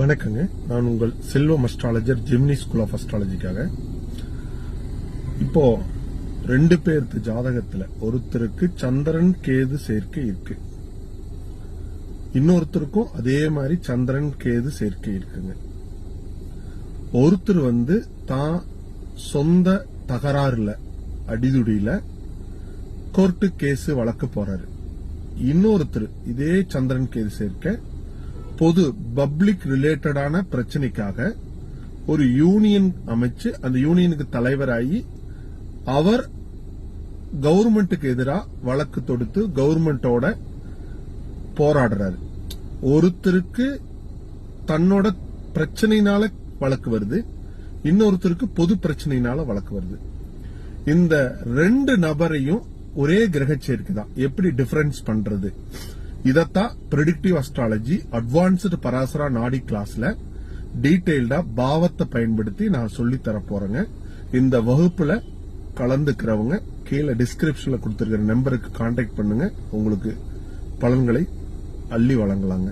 வணக்கங்க. நான் உங்கள் Selvam astrologer Gemini school of அஸ்ட்ராலஜிக்காக இப்போ ரெண்டு பேர்த்து ஜாதகத்துல ஒருத்தருக்கு சந்திரன் கேது சேர்க்கை இருக்கு. இன்னொருத்தருக்கும் அதே மாதிரி சந்திரன் கேது சேர்க்கை இருக்குங்க. ஒருத்தர் வந்து தான் சொந்த தகராறுல அடிதுடியில கோர்ட்டு கேஸ் வழக்கு போறாரு. இன்னொருத்தர் இதே சந்திரன் கேது சேர்க்க பொது பப்ளிக் ரிலேட்டடான பிரச்சனைக்காக ஒரு யூனியன் அமைச்சு அந்த யூனியனுக்கு தலைவராகி அவர் கவர்மெண்ட்டுக்கு எதிராக வழக்கு தொடுத்து கவர்மெண்டோட போராடுறாரு. ஒருத்தருக்கு தன்னோட பிரச்சனையினால வழக்கு வருது இன்னொருத்தருக்கு பொது பிரச்சனையினால வழக்கு வருது. இந்த ரெண்டு நபரையும் ஒரே கிரக சேர்க்கை தான். எப்படி டிஃபரன்ஸ் பண்றது? இதத்தான் ப்ரெடிக்டிவ் அஸ்ட்ராலஜி அட்வான்ஸ்டு பராசரா நாடி கிளாஸ்ல டீடைல்டா பாவத்தை பயன்படுத்தி நான் சொல்லி தர போறேங்க. இந்த வகுப்புல கலந்துக்கிறவங்க கீழே டிஸ்கிரிப்ஷன்ல கொடுத்திருக்கிற நம்பருக்கு கான்டாக்ட் பண்ணுங்க. உங்களுக்கு பலன்களை அள்ளி வழங்கலாங்க.